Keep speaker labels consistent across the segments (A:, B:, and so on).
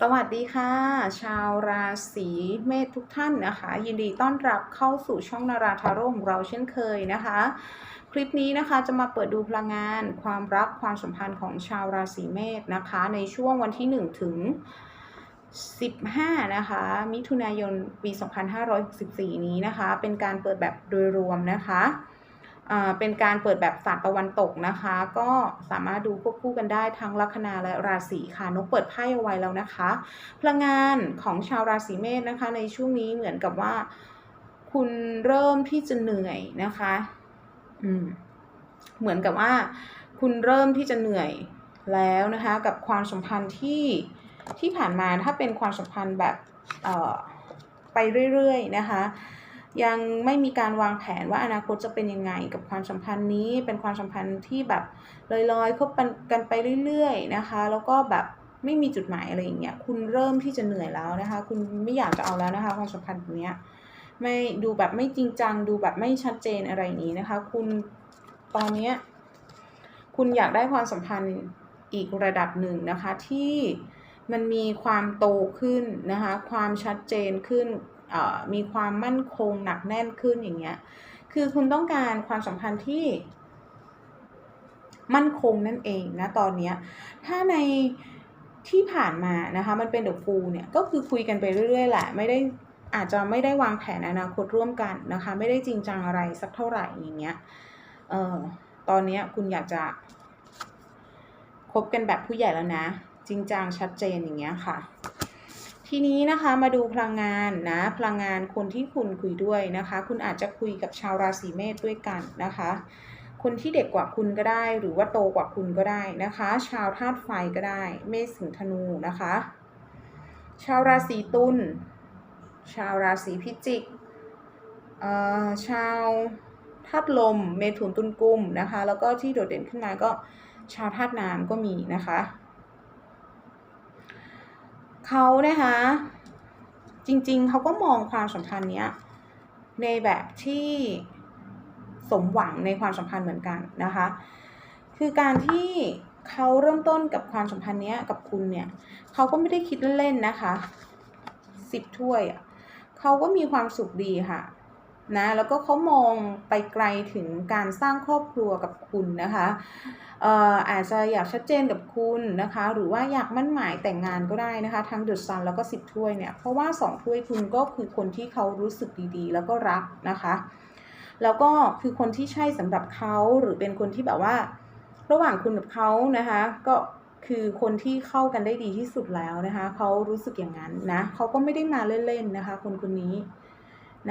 A: สวัสดีค่ะ ชาวราศีเมษทุกท่านนะคะ ยินดีต้อนรับเข้าสู่ช่องนาราทาโร่ของเราเช่นเคยนะคะ คลิปนี้นะคะจะมาเปิดดูพลังงาน ความรักความสัมพันธ์ของชาวราศีเมษนะคะ ในช่วงวันที่ 1 ถึง 15 นะคะ มิถุนายนปี 2564 นี้นะคะ เป็นการเปิดแบบโดยรวมนะคะ เป็นการเปิดแบบศาสตร์ตะวันตกนะคะ ก็สามารถดูควบคู่กันได้ทั้งลัคนาและราศีค่ะนกเปิดไพ่เอาไว้แล้วนะคะ พลังงานของชาวราศีเมษนะคะ ในช่วงนี้เหมือนกับว่า คุณเริ่มที่จะเหนื่อยนะคะ อืม เหมือนกับว่า คุณเริ่มที่จะเหนื่อยแล้วนะคะ กับความสัมพันธ์ที่ที่ผ่านมาถ้าเป็นความสัมพันธ์แบบ เอ่อไปเรื่อยๆนะคะ ยังไม่มีการวางแผนว่าอนาคตจะเป็นยังไงกับความสัมพันธ์นี้เป็นความสัมพันธ์ที่แบบลอยๆคบกันไปเรื่อยๆนะคะ แล้วก็แบบไม่มีจุดหมายอะไรอย่างเงี้ยคุณเริ่มที่จะเหนื่อยแล้วนะคะ คุณไม่อยากจะเอาแล้วนะคะ ความสัมพันธ์แบบเนี้ยไม่ดูแบบไม่จริงจัง ดูแบบไม่ชัดเจนอะไรนี้นะคะ คุณตอนเนี้ยคุณอยากได้ความสัมพันธ์อีกระดับหนึ่งนะคะที่มันมีความโตขึ้นนะคะ ความชัดเจนขึ้น มีความมั่นคงหนักแน่นขึ้นอย่างเงี้ย คือคุณต้องการความสัมพันธ์ที่ มั่นคงนั่นเองนะตอนเนี้ย ถ้าในที่ผ่านมานะคะ มันเป็นเดอะฟูลเนี่ยก็คือคุยกันไปเรื่อยๆแหละ ไม่ได้อาจจะไม่ได้วางแผนอนาคตร่วมกันนะคะ ไม่ได้จริงจังอะไรสักเท่าไหร่อย่างเงี้ยเออตอนเนี้ยคุณอยากจะคบกันแบบผู้ใหญ่แล้วนะ จริงจังชัดเจนอย่างเงี้ยค่ะ ทีนี้นะคะมาดูพลังงานนะพลังงานคนที่คุณคุยด้วยนะคะ คุณอาจจะคุยกับชาวราศีเมษด้วยกันนะคะ คนที่เด็กกว่าคุณก็ได้ หรือว่าโตกว่าคุณก็ได้นะคะ ชาวธาตุไฟก็ได้ เมษสิงธนูนะคะ ชาวราศีตุลชาวราศีพิจิกชาวธาตุลม เมถุนตุลกุมนะคะ แล้วก็ที่โดดเด่นขึ้นมาก็ชาวธาตุน้ำก็มีนะคะ เขานะคะ จริงๆ เขาก็มองความสัมพันธ์เนี้ยในแบบที่สมหวังในความสัมพันธ์เหมือนกันนะคะ คือการที่เขาเริ่มต้นกับความสัมพันธ์เนี้ยกับคุณเนี่ยเขาก็ไม่ได้คิดเล่นๆนะคะสิบถ้วยอะเขาก็มีความสุขดีค่ะ นะแล้วก็เขามองไปไกลถึงการสร้างครอบครัวกับคุณนะคะเอ่ออาจจะอยากชัดเจนกับคุณนะคะ หรือว่าอยากมั่นหมายแต่งงานก็ได้นะคะ ทั้งเดอะซันแล้วก็สิบถ้วยเนี่ย เพราะว่าสองถ้วยคุณก็คือคนที่เขารู้สึกดีๆ แล้วก็รักนะคะ แล้วก็คือคนที่ใช่สำหรับเขาหรือเป็นคนที่แบบว่า ระหว่างคุณกับเขานะคะ ก็คือคนที่เข้ากันได้ดีที่สุดแล้วนะคะเขารู้สึกอย่างนั้นนะเขาก็ไม่ได้มาเล่นๆนะคะ คนคนนี้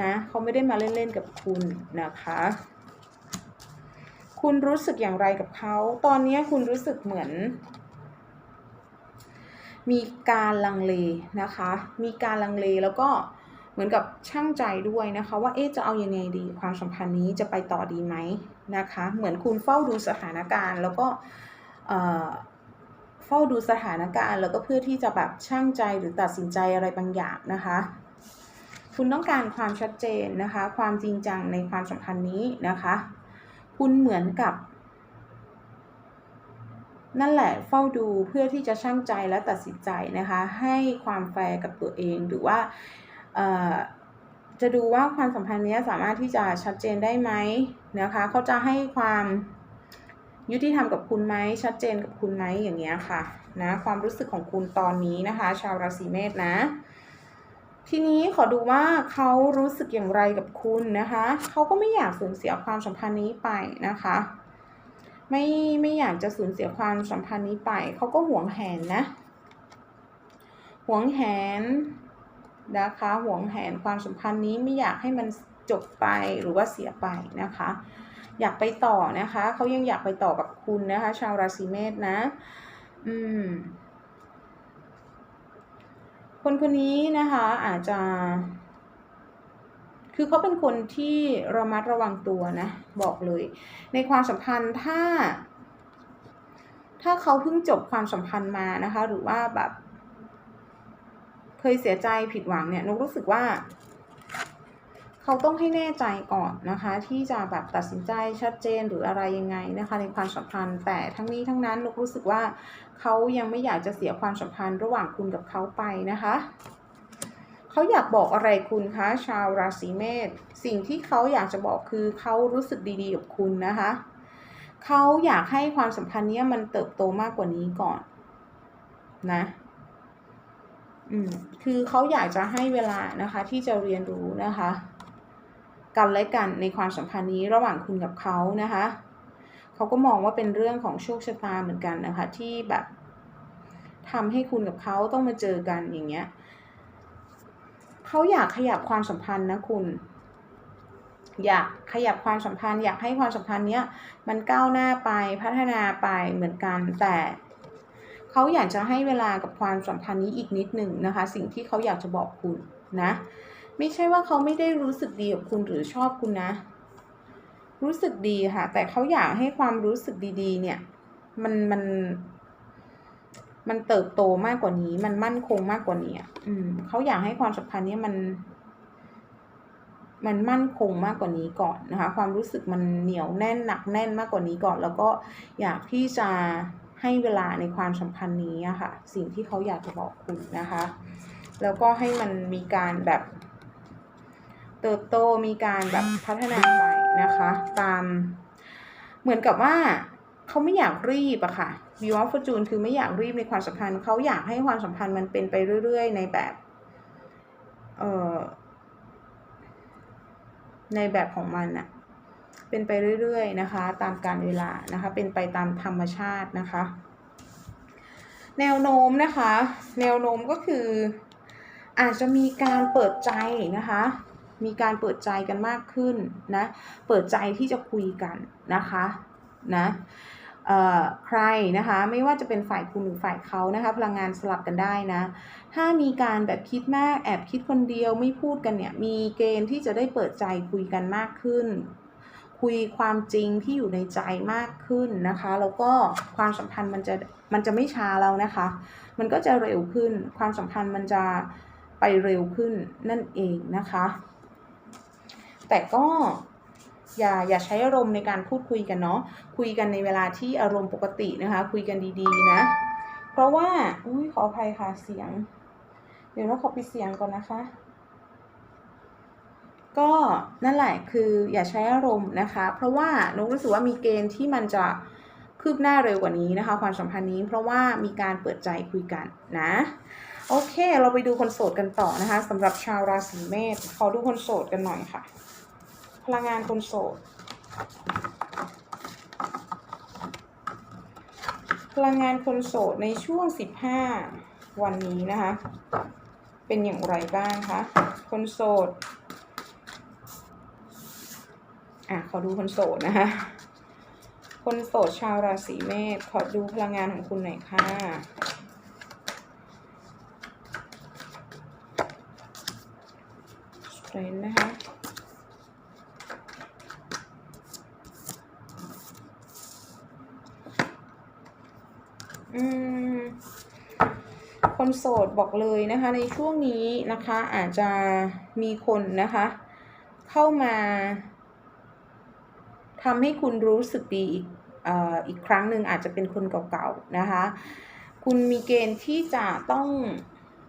A: นะเขาไม่ได้มาเล่นๆกับคุณนะคะ คุณรู้สึกอย่างไรกับเขา ตอนนี้คุณรู้สึกเหมือน มีการลังเลนะคะ มีการลังเลแล้วก็เหมือนกับช่างใจด้วยนะคะ ว่าเอ๊จะเอาอยัางไงดี ความสัมพันธ์นี้จะไปต่อดีไหมนะคะ เหมือนคุณเฝ้าดูสถานการณ์แล้วก็เฝ้าดูสถานการณ์แล้วก็เพื่อที่จะแบบช่างใจหรือตัดสินใจอะไรบางอย่างนะคะ คุณต้องการความชัดเจนนะคะ ความจริงจังในความสัมพันธ์นี้นะคะ คุณเหมือนกับ นั่นแหละเฝ้าดูเพื่อที่จะช่างใจและตัดสินใจนะคะ ให้ความแฟร์กับตัวเองหรือว่าจะดูว่าความสัมพันธ์นี้สามารถที่จะชัดเจนได้ไหมนะคะเขาจะให้ความยุติธรรมกับคุณไหมชัดเจนกับคุณไหมอย่างเงี้ยค่ะนะความรู้สึกของคุณตอนนี้นะคะ ชาวราศีเมษนะ ทีนี้ขอดูว่าเขารู้สึกอย่างไรกับคุณนะคะ เขาก็ไม่อยากสูญเสียความสัมพันธ์นี้ไปนะคะ ไม่ไม่อยากจะสูญเสียความสัมพันธ์นี้ไป เขาก็หวงแหนนะ หวงแหนนะคะ หวงแหนความสัมพันธ์นี้ไม่อยากให้มันจบไปหรือว่าเสียไปนะคะ อยากไปต่อนะคะ เขายังอยากไปต่อกับคุณนะคะ ชาวราศีเมษนะ อืม คนคนนี้นะคะอาจจะ คือเขาเป็นคนที่ระมัดระวังตัวนะ บอกเลย ในความสัมพันธ์ถ้า ถ้าเขาเพิ่งจบความสัมพันธ์มานะคะ หรือว่าแบบ เคยเสียใจผิดหวังเนี่ยนกรู้สึกว่า เขาต้องให้แน่ใจก่อนนะคะ ที่จะแบบตัดสินใจชัดเจนหรืออะไรยังไงนะคะในความสัมพันธ์แต่ทั้งนี้ทั้งนั้นนุกรู้สึกว่าเขายังไม่อยากจะเสียความสัมพันธ์ระหว่างคุณกับเขาไปนะคะเขาอยากบอกอะไรคุณคะชาวราศีเมษสิ่งที่เขาอยากจะบอกคือเขารู้สึกดีๆกับคุณนะคะเขาอยากให้ความสัมพันธ์นี้มันเติบโตมากกว่านี้ก่อนนะอืมคือเขาอยากจะให้เวลานะคะ ที่จะเรียนรู้นะคะ กันและกันในความสัมพันธ์นี้ระหว่างคุณกับเขานะคะเขาก็มองว่าเป็นเรื่องของโชคชะตาเหมือนกันนะคะ ที่แบบทำให้คุณกับเขาต้องมาเจอกันอย่างเงี้ยเขาอยากขยับความสัมพันธ์นะคุณ อยากขยับความสัมพันธ์ อยากให้ความสัมพันธ์เนี้ยมันก้าวหน้าไปพัฒนาไปเหมือนกันแต่เขาอยากจะให้เวลากับความสัมพันธ์นี้อีกนิดหนึ่งนะคะ สิ่งที่เขาอยากจะบอกคุณนะ ไม่ใช่ว่าเขาไม่ได้รู้สึกดีกับคุณหรือชอบคุณนะ รู้สึกดีค่ะ แต่เขาอยากให้ความรู้สึกดีๆ เนี่ย มันมัน มันเติบโตมากกว่านี้ มันมั่นคงมากกว่านี้อะอืมเขาอยากให้ความสัมพันธ์เนี้ยมัน มันมั่นคงมากกว่านี้ก่อนนะคะ ความรู้สึกมันเหนียวแน่นหนักแน่นมากกว่านี้ก่อน แล้วก็อยากที่จะให้เวลาในความสัมพันธ์นี้อะค่ะ สิ่งที่เขาอยากจะบอกคุณนะคะ แล้วก็ให้มันมีการแบบ เติบโตมีการแบบพัฒนาไปนะคะ ตามเหมือนกับว่าเขาไม่อยากรีบอะค่ะวิวอฟจูนคือไม่อยากรีบในความสัมพันธ์เขาอยากให้ความสัมพันธ์มันเป็นไปเรื่อยๆ ในแบบเอ่อในแบบของมันอะเป็นไปเรื่อยๆนะคะ ตามการเวลานะคะ เป็นไปตามธรรมชาตินะคะ แนวโน้มนะคะ แนวโน้มก็คืออาจจะมีการเปิดใจนะคะ มีการเปิดใจกันมากขึ้นนะ เปิดใจที่จะคุยกันนะคะนะใครนะคะไม่ว่าจะเป็นฝ่ายคุณหรือฝ่ายเขานะคะพลังงานสลับกันได้นะ ถ้ามีการแบบคิดมากแอบคิดคนเดียวไม่พูดกันเนี่ยมีเกณฑ์ที่จะได้เปิดใจคุยกันมากขึ้น คุยความจริงที่อยู่ในใจมากขึ้นนะคะแล้วก็ความสัมพันธ์มันจะมันจะไม่ช้าแล้วนะคะ มันก็จะเร็วขึ้นความสัมพันธ์มันจะไปเร็วขึ้นนั่นเองนะคะ แต่ก็อย่าอย่าใช้อารมณ์ในการพูดคุยกันเนาะคุยกันในเวลาที่อารมณ์ปกตินะคะ คุยกันดีๆนะ เพราะว่าอุ้ยขออภัยค่ะเสียง เดี๋ยวเราขอปิดเสียงก่อนนะคะ ก็นั่นแหละคืออย่าใช้อารมณ์นะคะ เพราะว่านุกรู้สึกว่ามีเกณฑ์ที่มันจะคืบหน้าเร็วกว่านี้นะคะ ความสัมพันธ์นี้เพราะว่ามีการเปิดใจคุยกันนะโอเค เราไปดูคนโสดกันต่อนะคะสำหรับชาวราศีเมษขอดูคนโสดกันหน่อยค่ะ พลังงานคนโสด พลังงานคนโสดในช่วง 15 วันนี้นะคะ เป็นอย่างไรบ้างคะ คนโสด อะ ขอดูคนโสดนะคะ คนโสดชาวราศีเมษ ขอดูพลังงานของคุณหน่อยค่ะสเตรนนะคะ อืมคนโสดบอกเลยนะคะ ในช่วงนี้นะคะอาจจะมีคนนะคะ เข้ามาทำให้คุณรู้สึกดีอีกออีกครั้งหนึ่งอาจจะเป็นคนเก่าๆนะคะ คุณมีเกณฑ์ที่จะต้อง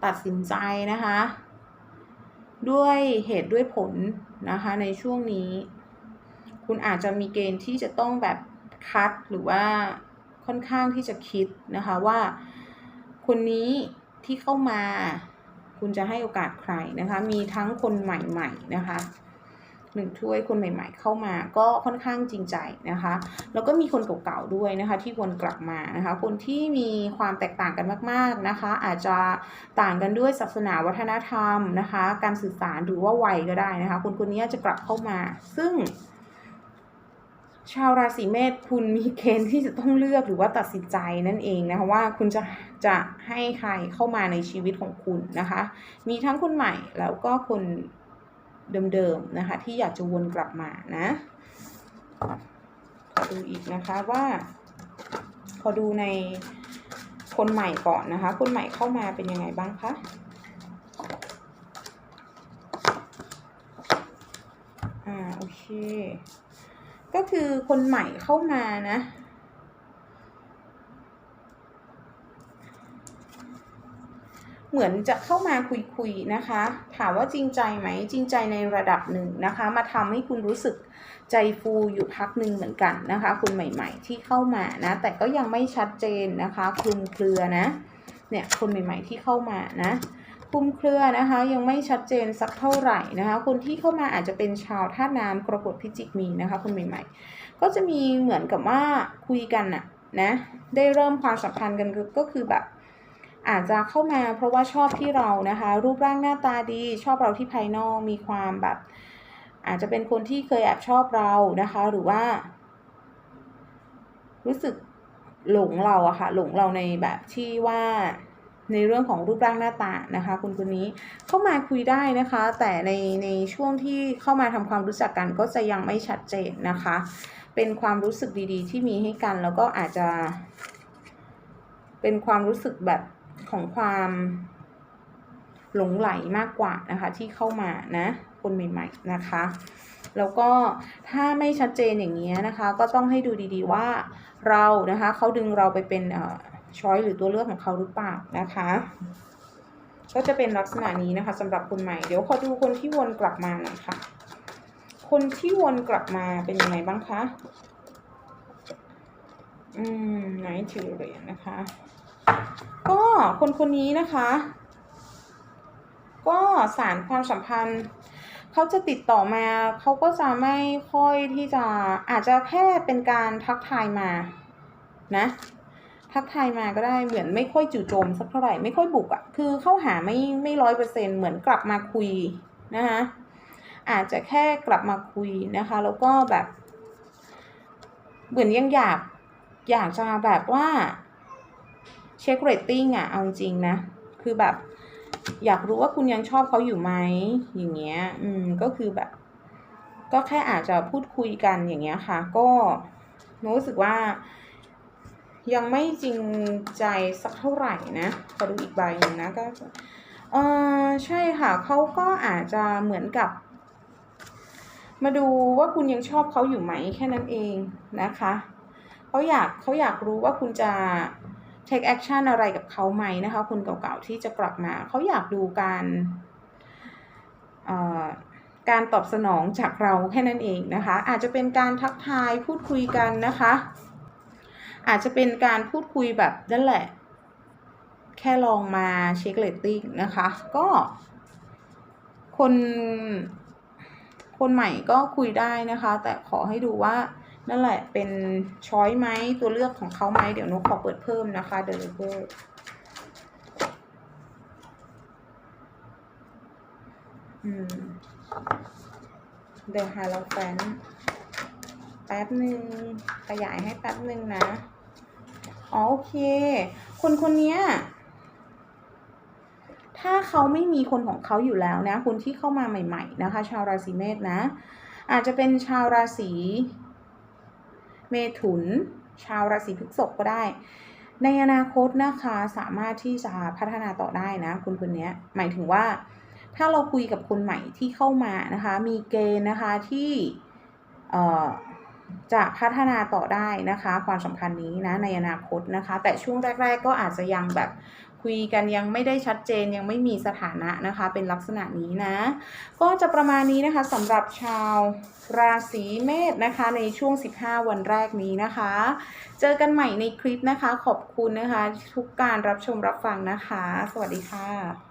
A: ตัดสินใจนะคะ ด้วยเหตุด้วยผลนะคะในช่วงนี้ คุณอาจจะมีเกณฑ์ที่จะต้องแบบคัดหรือว่า ค่อนข้างที่จะคิดนะคะว่าคนนี้ที่เข้ามาคุณจะให้โอกาสใครนะคะ มีทั้งคนใหม่ๆนะคะหนึ่งถ้วยคนใหม่ ๆ เข้ามาก็ค่อนข้างจริงใจนะคะ แล้วก็มีคนเก่าๆด้วยนะคะ ที่วนกลับมานะคะ คนที่มีความแตกต่างกันมากๆนะคะ อาจจะต่างกันด้วยศาสนาวัฒนธรรมนะคะ การสื่อสารหรือว่าวัยก็ได้นะคะ คนคนนี้จะกลับเข้ามา ซึ่ง ชาวราศีเมษคุณมีเกณฑ์ที่จะต้องเลือกหรือว่าตัดสินใจนั่นเองนะคะว่าคุณจะจะให้ใครเข้ามาในชีวิตของคุณนะคะ มีทั้งคนใหม่แล้วก็คนเดิมๆนะคะ ที่อยากจะวนกลับมานะขอดูอีกนะคะว่าขอดูในคนใหม่ก่อนนะคะ คนใหม่เข้ามาเป็นยังไงบ้างคะอ่าโอเค ก็คือคนใหม่เข้ามานะ เหมือนจะเข้ามาคุยๆนะคะ ถามว่าจริงใจไหมจริงใจในระดับหนึ่งนะคะ มาทำให้คุณรู้สึกใจฟูอยู่พักหนึ่งเหมือนกันนะคะ คุณใหม่ๆที่เข้ามานะ แต่ก็ยังไม่ชัดเจนนะคะคลุมเครือนะ เนี่ยคนใหม่ๆที่เข้ามานะ คลุมเครือนะคะยังไม่ชัดเจนสักเท่าไหร่นะคะ คนที่เข้ามาอาจจะเป็นชาวท่าน้ำกรกฎพิจิกมีนะคะ คนใหม่ๆ ก็จะมีเหมือนกับว่าคุยกันนะนะได้เริ่มความสัมพันธ์กันก็ก็คือแบบ อาจจะเข้ามาเพราะว่าชอบที่เรานะคะ รูปร่างหน้าตาดี ชอบเราที่ภายนอกมีความแบบ อาจจะเป็นคนที่เคยแอบชอบเรานะคะ หรือว่า รู้สึกหลงเราอะค่ะหลงเราในแบบที่ว่า ในเรื่องของรูปร่างหน้าตานะคะ คนคนนี้เข้ามาคุยได้นะคะ แต่ในในช่วงที่เข้ามาทำความรู้จักกันก็จะยังไม่ชัดเจนนะคะ เป็นความรู้สึกดีๆ ที่มีให้กันแล้วก็อาจจะ เป็นความรู้สึกแบบของความหลงไหลมากกว่านะคะ ที่เข้ามานะ คนใหม่ ๆนะคะแล้วก็ถ้าไม่ชัดเจนอย่างนี้ยนะคะ ก็ต้องให้ดูดีๆว่าเรานะคะเขาดึงเราไปเป็น ช้อยหรือตัวเลือกของเขาหรือเปล่านะคะ ก็จะเป็นลักษณะนี้นะคะสำหรับคนใหม่เดี๋ยวขอดูคนที่วนกลับมาหน่อยค่ะ คนที่วนกลับมาเป็นยังไงบ้างคะอืมไนท์ทิวเรียนนะคะ ก็คนคนนี้นะคะ ก็สารความสัมพันธ์เขาจะติดต่อมาเขาก็จะไม่ค่อยที่จะอาจจะแค่เป็นการทักทายมานะ ทักทายมาก็ได้เหมือนไม่ค่อยจู่โจมสักเท่าไหร่ไม่ค่อยบุกอะ่ะคือเข้าหาไม่ไม่ร้อยเปอร์เซ็นเหมือนกลับมาคุยนะคะอาจจะแค่กลับมาคุยนะคะ แล้วก็แบบ เหมือนยังอยากอยากจะแบบว่าเช็คเรตติ้งอะเอาจริงนะ คือแบบ อยากรู้ว่าคุณยังชอบเขาอยู่ไหมอย่างเงี้ย อืมก็คือแบบ ก็แค่อาจจะพูดคุยกันอย่างเงี้ยค่ะ ก็รู้สึกว่า ยังไม่จริงใจสักเท่าไหร่นะขอดูอีกใบหนึ่งนะก็เออใช่ค่ะเขาก็อาจจะเหมือนกับ มาดูว่าคุณยังชอบเขาอยู่ไหมแค่นั้นเองนะคะเขาอยากเขาอยากรู้ว่าคุณจะ take action อะไรกับเขาไหมนะคะ คนเก่าๆที่จะกลับมาเขาอยากดูการการตอบสนองจากเราแค่นั้นเองนะคะ อาจจะเป็นการทักทายพูดคุยกันนะคะ อาจจะเป็นการพูดคุยแบบนั่นแหละ แค่ลองมาเช็คเลตติ้งนะคะ ก็ คน คนใหม่ก็คุยได้นะคะ แต่ขอให้ดูว่านั่นแหละเป็นช้อยไหมตัวเลือกของเขาไหมเดี๋ยวนกขอเปิดเพิ่มนะคะเดลิเวอร์อืมเดอะฮาร์ลแฟนแป๊บหนึ่งขยายให้แป๊บหนึ่งนะ อ๋อโอเค คนคนนี้ถ้าเขาไม่มีคนของเขาอยู่แล้วนะคนที่เข้ามาใหม่ ๆ นะคะ ชาวราศีเมษนะ อาจจะเป็นชาวราศีเมถุน ชาวราศีพฤษภก็ได้ ในอนาคตนะคะสามารถที่จะพัฒนาต่อได้นะคุณคนนี้หมายถึงว่า ถ้าเราคุยกับคนใหม่ที่เข้ามานะคะ มีเกณฑ์นะคะที่เอ่อ จะพัฒนาต่อได้นะคะ ความสัมพันธ์นี้นะในอนาคตนะคะ แต่ช่วงแรก ๆ ก็อาจจะยังแบบคุยกันยังไม่ได้ชัดเจนยังไม่มีสถานะนะคะ เป็นลักษณะนี้นะ ก็จะประมาณนี้นะคะสำหรับชาวราศีเมษนะคะ ในช่วง 15 วันแรกนี้นะคะ เจอกันใหม่ในคลิปนะคะ ขอบคุณนะคะ ทุกการรับชมรับฟังนะคะ สวัสดีค่ะ